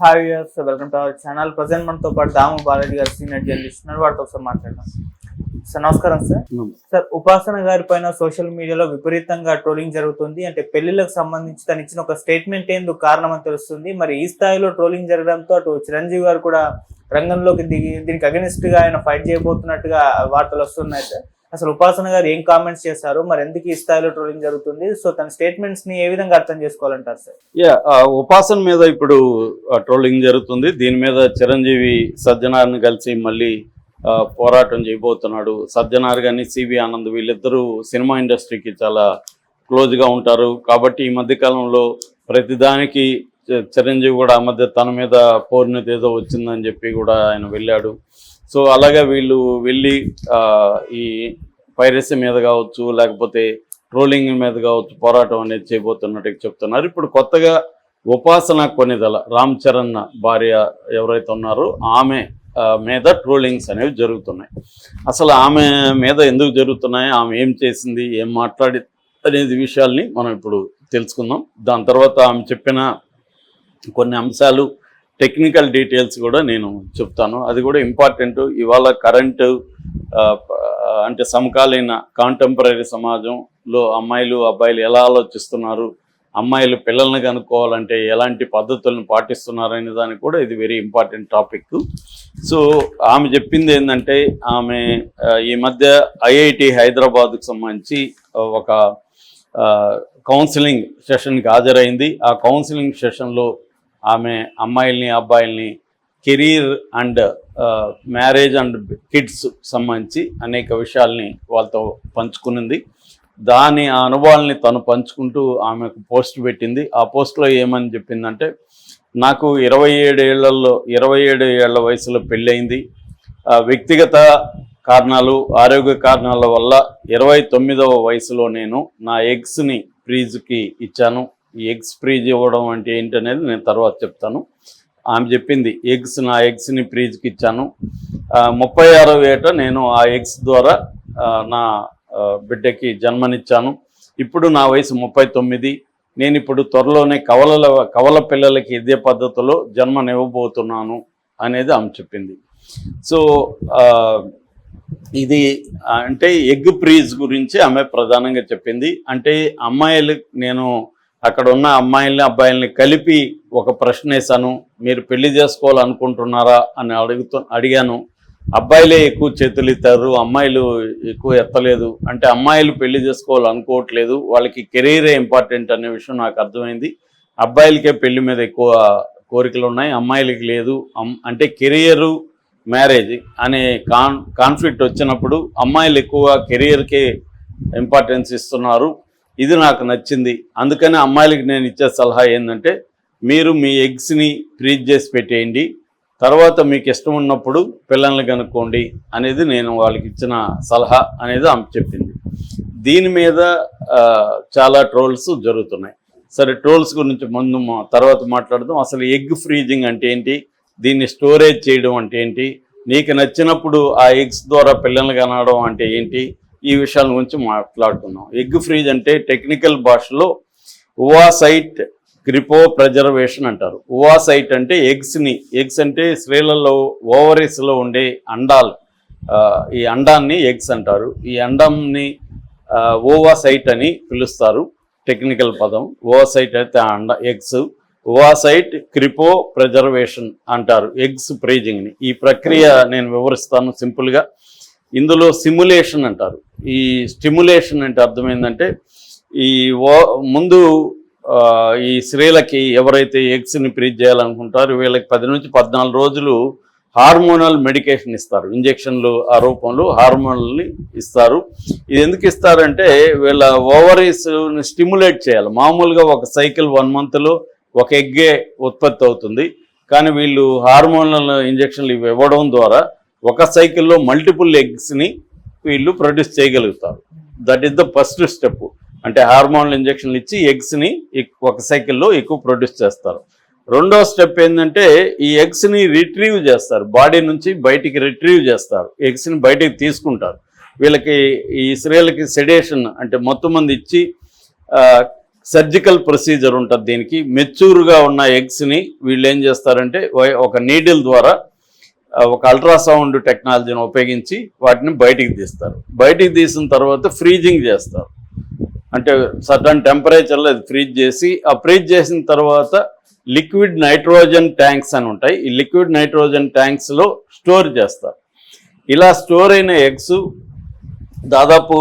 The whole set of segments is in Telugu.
Hi viewers welcome to our channel present మనతో పాటు దాము బాలాజీ గారు సీనియర్ జర్నలిస్ట్ ఉన్నారు. వాటితో ఒకసారి మాట్లాడదాం. సార్ నమస్కారం సార్. సార్ ఉపాసన గారి పైన సోషల్ మీడియాలో విపరీతంగా ట్రోలింగ్ జరుగుతుంది. అంటే పెళ్ళిళ్ళకు సంబంధించి తను ఇచ్చిన ఒక స్టేట్మెంట్ ఎందుకు కారణం అని తెలుస్తుంది. మరి ఈ స్థాయిలో ట్రోలింగ్ జరగడంతో అటు చిరంజీవి గారు కూడా రంగంలోకి దిగి దీనికి అగెనిస్ట్గా ఆయన ఫైట్ చేయబోతున్నట్టుగా వార్తలు వస్తున్నాయి సార్. అసలు ఉపాసన గారు ఏం కామెంట్స్ చేశారు? మరి ఎందుకు ఈ స్థాయిలో ట్రోలింగ్ జరుగుతుంది? సో తన స్టేట్మెంట్స్ని ఏ విధంగా అర్థం చేసుకోవాలంటారు సార్? యా ఉపాసన మీద ఇప్పుడు ట్రోలింగ్ జరుగుతుంది. దీని మీద చిరంజీవి సజ్జనార్ని కలిసి మళ్ళీ పోరాటం చేయబోతున్నాడు. సజ్జనార్ కానీ సివి ఆనంద్ వీళ్ళిద్దరూ సినిమా ఇండస్ట్రీకి చాలా క్లోజ్గా ఉంటారు. కాబట్టి ఈ మధ్యకాలంలో ప్రతిదానికి చిరంజీవి కూడా ఆ మధ్య తన మీద పౌర్ణిత ఏదో వచ్చిందని చెప్పి కూడా ఆయన వెళ్ళాడు. సో అలాగే వీళ్ళు వెళ్ళి ఈ పైరసీ మీద కావచ్చు లేకపోతే ట్రోలింగ్ మీద కావచ్చు పోరాటం అనేది చేయబోతున్నట్టు చెప్తున్నారు. ఇప్పుడు కొత్తగా ఉపాసన కొనిదల రామ్ చరణ్ భార్య ఎవరైతే ఉన్నారో ఆమె మీద ట్రోలింగ్స్ అనేవి జరుగుతున్నాయి. అసలు ఆమె మీద ఎందుకు జరుగుతున్నాయి ఆమె ఏం చేసింది ఏం మాట్లాడి అనేది విషయాల్ని మనం ఇప్పుడు తెలుసుకుందాం. దాని తర్వాత ఆమె చెప్పిన కొన్ని అంశాలు టెక్నికల్ డీటెయిల్స్ కూడా నేను చెప్తాను. అది కూడా ఇంపార్టెంట్. ఇవాళ కరెంటు అంటే సమకాలీన కాంటెంపరీ సమాజంలో అమ్మాయిలు అబ్బాయిలు ఎలా ఆలోచిస్తున్నారు? అమ్మాయిలు పిల్లల్ని కనుక్కోవాలంటే ఎలాంటి పద్ధతులను పాటిస్తున్నారనే దానికి కూడా ఇది వెరీ ఇంపార్టెంట్ టాపిక్. సో ఆమె చెప్పింది ఏంటంటే ఆమె ఈ మధ్య ఐఐటి హైదరాబాద్కు సంబంధించి ఒక కౌన్సిలింగ్ సెషన్కి హాజరైంది. ఆ కౌన్సిలింగ్ సెషన్లో ఆమె అమ్మాయిల్ని అబ్బాయిల్ని career and marriage and kids సంబంధించి అనేక విషయాల్ని వాళ్ళతో పంచుకునింది. దాని ఆ అనుభవాల్ని తను పంచుకుంటూ ఆమెకు పోస్ట్ పెట్టింది. ఆ పోస్ట్లో ఏమని చెప్పిందంటే నాకు ఇరవై ఏడు ఏళ్ళలో ఇరవై ఏడు ఏళ్ళ వయసులో పెళ్ళయింది. వ్యక్తిగత కారణాలు ఆరోగ్య కారణాల వల్ల ఇరవై తొమ్మిదవ వయసులో నేను నా ఎగ్స్ని ఫ్రీజ్కి ఇచ్చాను. ఈ ఎగ్స్ ఫ్రీజ్ ఇవ్వడం అంటే ఏంటనేది నేను తర్వాత చెప్తాను. ఆమె చెప్పింది ఎగ్స్ నా ఎగ్స్ని ఫ్రీజ్కి ఇచ్చాను. ముప్పై ఆరో ఏట నేను ఆ ఎగ్స్ ద్వారా నా బిడ్డకి జన్మనిచ్చాను. ఇప్పుడు నా వయసు ముప్పై తొమ్మిది. నేను ఇప్పుడు త్వరలోనే కవలల కవల పిల్లలకి ఇదే పద్ధతిలో జన్మనివ్వబోతున్నాను అనేది ఆమె చెప్పింది. సో ఇది అంటే ఎగ్ ప్రీజ్ గురించి ఆమె ప్రధానంగా చెప్పింది. అంటే అమ్మాయిలు నేను అక్కడ ఉన్న అమ్మాయిల్ని అబ్బాయిల్ని కలిపి ఒక ప్రశ్న వేశాను. మీరు పెళ్ళి చేసుకోవాలనుకుంటున్నారా అని అడుగుతూ అడిగాను. అబ్బాయిలే ఎక్కువ చేతులు ఎత్తారు అమ్మాయిలు ఎక్కువ ఎత్తలేదు. అంటే అమ్మాయిలు పెళ్ళి చేసుకోవాలనుకోవట్లేదు. వాళ్ళకి కెరీరే ఇంపార్టెంట్ అనే విషయం నాకు అర్థమైంది. అబ్బాయిలకే పెళ్ళి మీద ఎక్కువ కోరికలు ఉన్నాయి అమ్మాయిలకి లేదు. అంటే కెరియరు మ్యారేజ్ అనే కాన్ కాన్ఫ్లిక్ట్ వచ్చినప్పుడు అమ్మాయిలు ఎక్కువ కెరియర్కే ఇంపార్టెన్స్ ఇస్తున్నారు. ఇది నాకు నచ్చింది. అందుకని అమ్మాయిలకి నేను ఇచ్చే సలహా ఏంటంటే మీరు మీ ఎగ్స్ని ఫ్రీజ్ చేసి పెట్టేయండి. తర్వాత మీకు ఇష్టం ఉన్నప్పుడు పిల్లల్ని కనుక్కోండి అనేది నేను వాళ్ళకి ఇచ్చిన సలహా అనేది ఆమె చెప్పింది. దీని మీద చాలా ట్రోల్స్ జరుగుతున్నాయి. సరే ట్రోల్స్ గురించి ముందు తర్వాత మాట్లాడదాం. అసలు ఎగ్ ఫ్రీజింగ్ అంటే ఏంటి? దీన్ని స్టోరేజ్ చేయడం అంటే ఏంటి? నీకు నచ్చినప్పుడు ఆ ఎగ్స్ ద్వారా పిల్లల్ని కనడం అంటే ఏంటి? ఈ విషయాల గురించి మాట్లాడుతున్నాం. ఎగ్ ఫ్రీజ్ అంటే టెక్నికల్ భాషలో ఉవాసైట్ క్రిపో ప్రజర్వేషన్ అంటారు. ఉవాసైట్ అంటే ఎగ్స్ని ఎగ్స్ అంటే స్త్రీలలో ఓవరీస్లో ఉండే అండాలు. ఈ అండాన్ని ఎగ్స్ అంటారు. ఈ అండంని ఓవాసైట్ అని పిలుస్తారు. టెక్నికల్ పదం. ఓవాసైట్ అయితే అండ ఎగ్స్. ఓవాసైట్ క్రిపో ప్రజర్వేషన్ అంటారు ఎగ్స్ ప్రేజింగ్ని ఈ ప్రక్రియ నేను వివరిస్తాను సింపుల్గా. ఇందులో సిమ్యులేషన్ అంటారు. ఈ స్టిమ్యులేషన్ అంటే అర్థమైందంటే ఈ ఓ ముందు ఈ స్త్రీలకి ఎవరైతే ఎగ్స్ని ప్రీజ్ చేయాలనుకుంటారో వీళ్ళకి పది నుంచి పద్నాలుగు రోజులు హార్మోనల్ మెడికేషన్ ఇస్తారు. ఇంజెక్షన్లు ఆ రూపంలో హార్మోనల్ని ఇస్తారు. ఇది ఎందుకు ఇస్తారంటే వీళ్ళ ఓవరీస్ని స్టిమ్యులేట్ చేయాలి. మామూలుగా ఒక సైకిల్ వన్ మంత్లో ఒక ఎగ్గే ఉత్పత్తి అవుతుంది. కానీ వీళ్ళు హార్మోనల్ ఇంజెక్షన్లు ఇవి ఇవ్వడం ద్వారా ఒక సైకిల్లో మల్టిపుల్ ఎగ్స్ని వీళ్ళు ప్రొడ్యూస్ చేయగలుగుతారు. That is the first step అంటే హార్మోన్ల ఇంజెక్షన్లు ఇచ్చి ఎగ్స్ని ఒక సైకిల్లో ఎక్కువ ప్రొడ్యూస్ చేస్తారు. రెండో స్టెప్ ఏంటంటే ఈ ఎగ్స్ని రిట్రీవ్ చేస్తారు. బాడీ నుంచి బయటికి రిట్రీవ్ చేస్తారు. ఎగ్స్ని బయటికి తీసుకుంటారు. వీళ్ళకి ఈ స్త్రీలకి సెడేషన్ అంటే మొత్తం మంది ఇచ్చి సర్జికల్ ప్రొసీజర్ ఉంటుంది దీనికి. మెచ్యూర్గా ఉన్న ఎగ్స్ని వీళ్ళు ఏం చేస్తారంటే ఒక నీడిల్ ద్వారా ఒక అల్ట్రాసౌండ్ టెక్నాలజీని ఉపయోగించి వాటిని బయటికి తీస్తారు. బయటికి తీసిన తర్వాత ఫ్రీజింగ్ చేస్తారు. అంటే సర్టన్ టెంపరేచర్లో అది ఫ్రీజ్ చేసి ఆ ఫ్రీజ్ చేసిన తర్వాత లిక్విడ్ నైట్రోజన్ ట్యాంక్స్ అని ఉంటాయి. ఈ లిక్విడ్ నైట్రోజన్ ట్యాంక్స్లో స్టోర్ చేస్తారు. ఇలా స్టోర్ అయిన ఎగ్స్ దాదాపు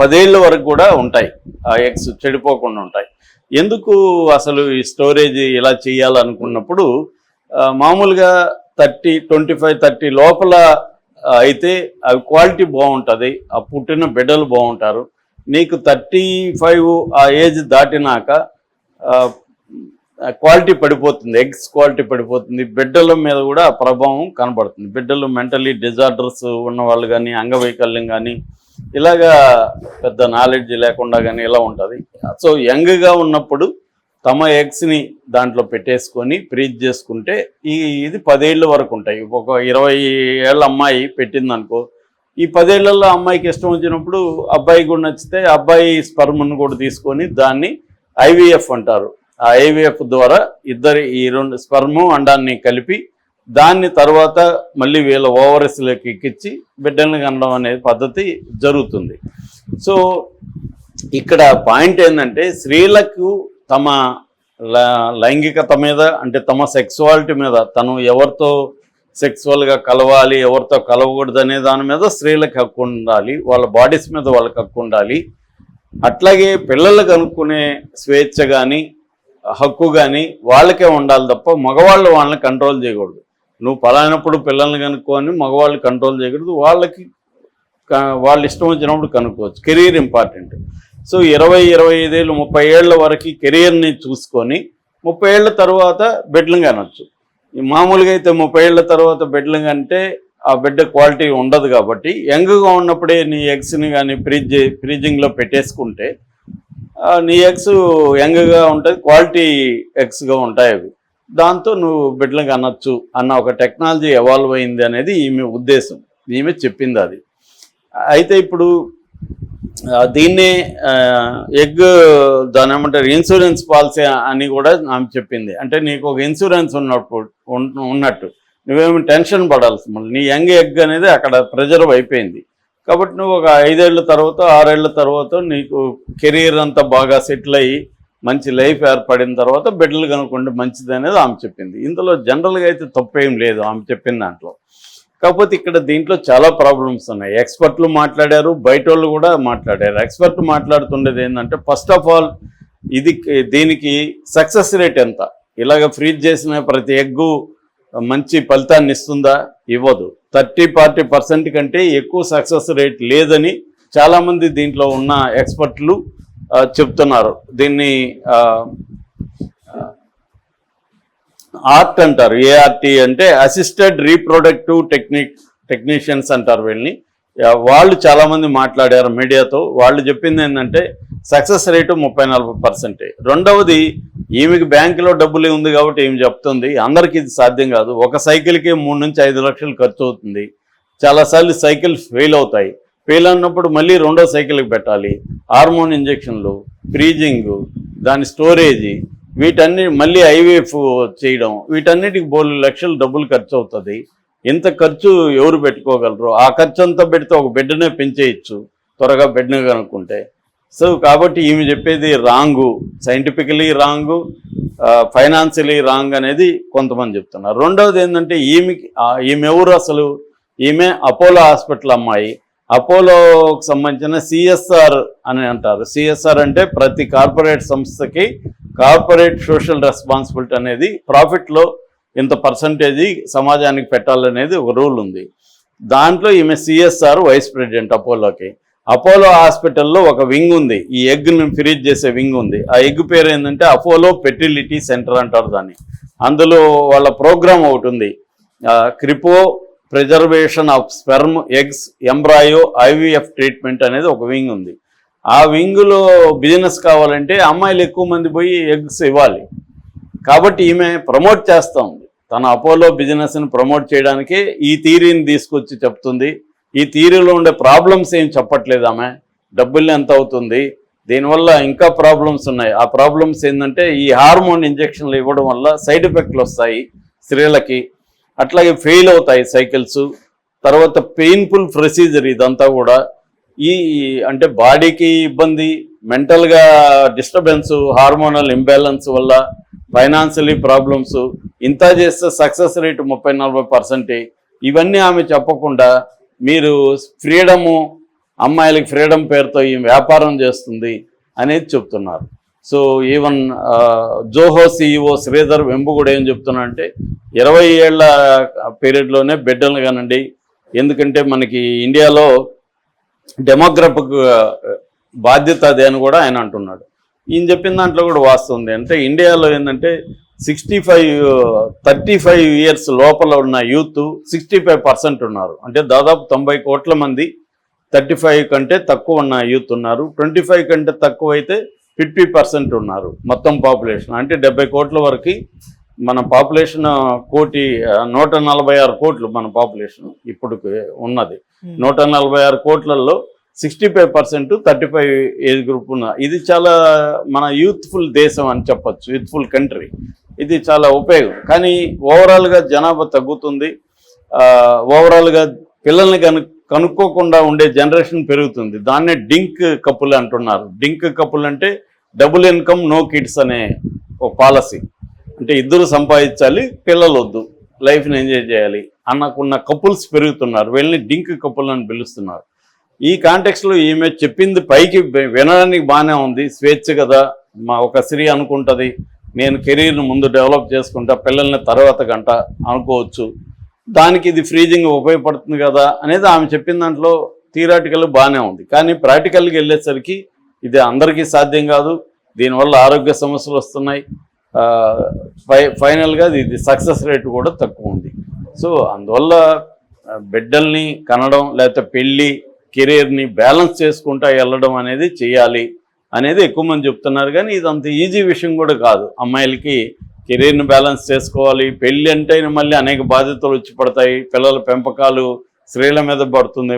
పదేళ్ళ వరకు కూడా ఉంటాయి. ఆ ఎగ్స్ చెడిపోకుండా ఉంటాయి. ఎందుకు అసలు ఈ స్టోరేజ్ ఇలా చేయాలనుకున్నప్పుడు మామూలుగా థర్టీ ట్వంటీ ఫైవ్ థర్టీ లోపల అయితే అవి క్వాలిటీ బాగుంటుంది. ఆ పుట్టిన బిడ్డలు బాగుంటారు. నీకు థర్టీ ఫైవ్ ఆ ఏజ్ దాటినాక క్వాలిటీ పడిపోతుంది. ఎగ్స్ క్వాలిటీ పడిపోతుంది. బిడ్డల మీద కూడా ప్రభావం కనబడుతుంది. బిడ్డలు మెంటలీ డిజార్డర్స్ ఉన్న వాళ్ళు కానీ అంగవైకల్యం కానీ ఇలాగా పెద్ద నాలెడ్జ్ లేకుండా కానీ ఇలా ఉంటుంది. సో యంగ్గా ఉన్నప్పుడు తమ ఎగ్స్ని దాంట్లో పెట్టేసుకొని ఫ్రీజ్ చేసుకుంటే ఈ ఇది పదేళ్ళ వరకు ఉంటాయి. ఒక ఇరవై ఏళ్ళ అమ్మాయి పెట్టింది అనుకో ఈ పదేళ్ళలో అమ్మాయికి ఇష్టం వచ్చినప్పుడు అబ్బాయి కూడా నచ్చితే అబ్బాయి స్పర్మ్ను కూడా తీసుకొని దాన్ని ఐవీఎఫ్ అంటారు. ఆ ఐవీఎఫ్ ద్వారా ఇద్దరి ఈ రెండు స్పర్ము అండాన్ని కలిపి దాన్ని తర్వాత మళ్ళీ వీళ్ళ ఓవరస్లోకి ఎక్కించి బిడ్డల్ని కనడం అనే పద్ధతి జరుగుతుంది. సో ఇక్కడ పాయింట్ ఏంటంటే స్త్రీలకు తమ ల- లైంగికత మీద అంటే తమ సెక్సువాలిటీ మీద తను ఎవరితో సెక్సువల్గా కలవాలి ఎవరితో కలవకూడదు అనే దాని మీద స్త్రీలకు హక్కు ఉండాలి వాళ్ళ బాడీస్ మీద వాళ్ళకి హక్కు ఉండాలి. అట్లాగే పిల్లలకు అనుకునే స్వేచ్ఛ కానీ హక్కు కానీ వాళ్ళకే ఉండాలి తప్ప మగవాళ్ళు వాళ్ళని కంట్రోల్ చేయకూడదు. నువ్వు పలానప్పుడు పిల్లల్ని కనుక్కొని మగవాళ్ళు కంట్రోల్ చేయకూడదు వాళ్ళకి వాళ్ళు వాళ్ళ ఇష్టం వచ్చినప్పుడు కనుక్కోవచ్చు. కెరీర్ ఇంపార్టెంట్ సో ఇరవై ఇరవై ఐదేళ్ళు ముప్పై ఏళ్ళ వరకు కెరియర్ని చూసుకొని ముప్పై ఏళ్ళ తర్వాత బెడ్లు అనొచ్చు. ఈ మామూలుగా అయితే ముప్పై ఏళ్ళ తర్వాత బెడ్లు కంటే ఆ బిడ్డ క్వాలిటీ ఉండదు కాబట్టి యంగ్గా ఉన్నప్పుడే నీ ఎగ్స్ని కానీ ఫ్రిడ్జ్ ఫ్రిడ్జింగ్లో పెట్టేసుకుంటే నీ ఎగ్స్ యంగ్గా ఉంటుంది క్వాలిటీ ఎగ్స్గా ఉంటాయి అవి. దాంతో నువ్వు బిడ్డలకు అనొచ్చు అన్న ఒక టెక్నాలజీ ఎవాల్వ్ అయింది అనేది ఈమె ఉద్దేశం. ఈమె చెప్పింది అది. అయితే ఇప్పుడు దీన్నే ఎగ్ దాని ఏమంటారు ఇన్సూరెన్స్ పాలసీ అని కూడా ఆమె చెప్పింది. అంటే నీకు ఒక ఇన్సూరెన్స్ ఉన్నప్పుడు ఉన్నట్టు. నువ్వేమి టెన్షన్ పడాల్సి మళ్ళీ నీ యంగ్ ఎగ్ అనేది అక్కడ ప్రిజర్వ్ అయిపోయింది. కాబట్టి నువ్వు ఒక ఐదేళ్ళ తర్వాత ఆరేళ్ళ తర్వాత నీకు కెరీర్ అంతా బాగా సెటిల్ అయ్యి మంచి లైఫ్ ఏర్పడిన తర్వాత బిడ్డలు కనుక్కుంటే మంచిది అనేది ఆమె చెప్పింది. ఇందులో జనరల్గా అయితే తప్పేం లేదు ఆమె చెప్పిన దాంట్లో. కాకపోతే ఇక్కడ దీంట్లో చాలా ప్రాబ్లమ్స్ ఉన్నాయి. ఎక్స్పర్ట్లు మాట్లాడారు బయట వాళ్ళు కూడా మాట్లాడారు. ఎక్స్పర్ట్ మాట్లాడుతుండేది ఏంటంటే ఫస్ట్ ఆఫ్ ఆల్ ఇది దీనికి సక్సెస్ రేట్ ఎంత? ఇలాగ ఫ్రీజ్ చేసిన ప్రతి ఎగ్గు మంచి ఫలితాన్ని ఇస్తుందా? ఇవ్వదు. థర్టీ ఫార్టీ పర్సెంట్ కంటే ఎక్కువ సక్సెస్ రేట్ లేదని చాలామంది దీంట్లో ఉన్న ఎక్స్పర్ట్లు చెప్తున్నారు. దీన్ని ఆర్ట్ అంటారు. ఏఆర్టీ అంటే అసిస్టెడ్ రీప్రొడక్టివ్ టెక్నిక్ టెక్నీషియన్స్ అంటారు వీళ్ళని. వాళ్ళు చాలామంది మాట్లాడారు మీడియాతో. వాళ్ళు చెప్పింది ఏంటంటే సక్సెస్ రేటు ముప్పై నలభై పర్సెంటే రెండవది ఈమెకి బ్యాంకులో డబ్బులు ఉంది కాబట్టి ఏమి చెప్తుంది అందరికీ ఇది సాధ్యం కాదు. ఒక సైకిల్కి మూడు నుంచి ఐదు లక్షలు ఖర్చు అవుతుంది. చాలాసార్లు సైకిల్ ఫెయిల్ అవుతాయి. ఫెయిల్ అయినప్పుడు మళ్ళీ రెండో సైకిల్కి పెట్టాలి. హార్మోన్ ఇంజెక్షన్లు ఫ్రీజింగ్ దాని స్టోరేజీ వీటన్ని మళ్ళీ ఐవీఎఫ్ చేయడం వీటన్నిటికి బోలు లక్షలు డబ్బులు ఖర్చు అవుతుంది. ఇంత ఖర్చు ఎవరు పెట్టుకోగలరు? ఆ ఖర్చు అంతా పెడితే ఒక బిడ్డనే పెంచేయచ్చు త్వరగా బెడ్ని కనుక్కుంటే. సో కాబట్టి ఈమె చెప్పేది wrong scientifically wrong financially wrong అనేది కొంతమంది చెప్తున్నారు. రెండవది ఏంటంటే ఈమెకి ఈమె ఎవరు అసలు? ఈమె అపోలో హాస్పిటల్ అమ్మాయి. అపోలోకి సంబంధించిన సిఎస్ఆర్ అని అంటారు. సిఎస్ఆర్ అంటే ప్రతి కార్పొరేట్ సంస్థకి కార్పొరేట్ సోషల్ రెస్పాన్సిబిలిటీ అనేది ప్రాఫిట్లో ఇంత పర్సంటేజీ సమాజానికి పెట్టాలనేది ఒక రూల్ ఉంది. దాంట్లో ఈమె సిఎస్ఆర్ వైస్ ప్రెసిడెంట్ అపోలోకి. అపోలో హాస్పిటల్లో ఒక వింగ్ ఉంది. ఈ ఎగ్ను ఫ్రీజ్ చేసే వింగ్ ఉంది. ఆ ఎగ్ పేరు ఏంటంటే అపోలో ఫెర్టిలిటీ సెంటర్ అంటారు దాన్ని. అందులో వాళ్ళ ప్రోగ్రామ్ ఒకటి ఉంది. Cryo preservation of sperm eggs embryo IVF treatment అనేది ఒక వింగ్ ఉంది. ఆ వింగ్లో బిజినెస్ కావాలంటే అమ్మాయిలు ఎక్కువ మంది పోయి ఎగ్స్ ఇవ్వాలి. కాబట్టి ఈమె ప్రమోట్ చేస్తూ ఉంది. తన అపోలో బిజినెస్ని ప్రమోట్ చేయడానికి ఈ థీరీని తీసుకొచ్చి చెప్తుంది. ఈ థీరీలో ఉండే ప్రాబ్లమ్స్ ఏం చెప్పట్లేదు ఆమె. డబ్బులు ఎంత అవుతుంది? దీనివల్ల ఇంకా ప్రాబ్లమ్స్ ఉన్నాయి. ఆ ప్రాబ్లమ్స్ ఏంటంటే ఈ హార్మోన్ ఇంజెక్షన్లు ఇవ్వడం వల్ల సైడ్ ఎఫెక్ట్లు వస్తాయి స్త్రీలకి. అట్లాగే ఫెయిల్ అవుతాయి సైకిల్స్ తర్వాత పెయిన్ఫుల్ ప్రొసీజర్ ఇదంతా కూడా. ఈ అంటే బాడీకి ఇబ్బంది మెంటల్గా డిస్టర్బెన్స్ హార్మోనల్ ఇంబ్యాలెన్స్ వల్ల ఫైనాన్షియలీ ప్రాబ్లమ్స్ ఇంత చేస్తే సక్సెస్ రేట్ ముప్పై నలభై పర్సెంటే ఇవన్నీ ఆమె చెప్పకుండా మీరు ఫ్రీడము అమ్మాయిలకి ఫ్రీడమ్ పేరుతో ఈ వ్యాపారం చేస్తుంది అనేది చెప్తున్నారు. So even Zoho CEO Sridhar వెంబుగూడ ఏం చెప్తున్నా అంటే ఇరవై ఏళ్ళ పీరియడ్లోనే బిడ్డలు కానండి ఎందుకంటే మనకి ఇండియాలో డెమోగ్రఫిక్ బాధ్యత అదే అని కూడా ఆయన అంటున్నాడు. ఈయన చెప్పిన దాంట్లో కూడా వాస్తుంది అంటే ఇండియాలో ఏంటంటే sixty five thirty five years లోపల ఉన్న యూత్ సిక్స్టీ ఫైవ్ పర్సెంట్ ఉన్నారు. అంటే దాదాపు తొంభై కోట్ల మంది థర్టీ ఫైవ్ కంటే తక్కువ ఉన్న యూత్ ఉన్నారు. ట్వంటీ ఫైవ్ కంటే తక్కువ అయితే ఫిఫ్టీ పర్సెంట్ ఉన్నారు మొత్తం పాపులేషన్. అంటే డెబ్బై కోట్ల వరకు మన పాపులేషన్ కోటి నూట నలభై ఆరు కోట్లు మన పాపులేషన్ ఇప్పుడు ఉన్నది. నూట నలభై ఆరు కోట్లలో sixty five percent thirty five age group ఉన్న. ఇది చాలా మన యూత్ఫుల్ దేశం అని చెప్పొచ్చు యూత్ఫుల్ కంట్రీ. ఇది చాలా ఉపయోగం. కానీ ఓవరాల్గా జనాభా తగ్గుతుంది. ఓవరాల్గా పిల్లల్ని కను కనుక్కోకుండా ఉండే జనరేషన్ పెరుగుతుంది. దాన్నే డింక్ కప్పులు అంటున్నారు. డింక్ కప్పులు అంటే డబుల్ ఇన్కమ్ నో కిడ్స్ అనే ఒక పాలసీ. అంటే ఇద్దరు సంపాదించాలి పిల్లలు వద్దు లైఫ్ని ఎంజాయ్ చేయాలి అన్నకున్న కపుల్స్ పెరుగుతున్నారు వీళ్ళని డింక్ కపుల్ అని పిలుస్తున్నారు. ఈ కాంటెక్స్లో ఈమె చెప్పింది పైకి వినడానికి బాగానే ఉంది స్వేచ్ఛ కదా మా ఒక స్త్రీ అనుకుంటుంది నేను కెరీర్ను ముందు డెవలప్ చేసుకుంటా పిల్లల్ని తర్వాత గంట అనుకోవచ్చు దానికి ఇది ఫ్రీజింగ్ ఉపయోగపడుతుంది కదా అనేది ఆమె చెప్పిన దాంట్లో థియరాటికల్ బాగానే ఉంది. కానీ ప్రాక్టికల్కి వెళ్ళేసరికి ఇది అందరికీ సాధ్యం కాదు. దీనివల్ల ఆరోగ్య సమస్యలు వస్తున్నాయి. ఫై ఫైనల్గా ఇది సక్సెస్ రేట్ కూడా తక్కువ ఉంది. సో అందువల్ల బిడ్డల్ని కనడం లేకపోతే పెళ్ళి కెరీర్ని బ్యాలెన్స్ చేసుకుంటా వెళ్ళడం అనేది చేయాలి అనేది ఎక్కువ మంది చెప్తున్నారు. కానీ ఇది అంత ఈజీ విషయం కూడా కాదు. అమ్మాయిలకి కెరీర్ని బ్యాలెన్స్ చేసుకోవాలి. పెళ్ళి అంటే మళ్ళీ అనేక బాధ్యతలు వచ్చి పడతాయి. పిల్లల పెంపకాలు స్త్రీల మీద పడుతుంది.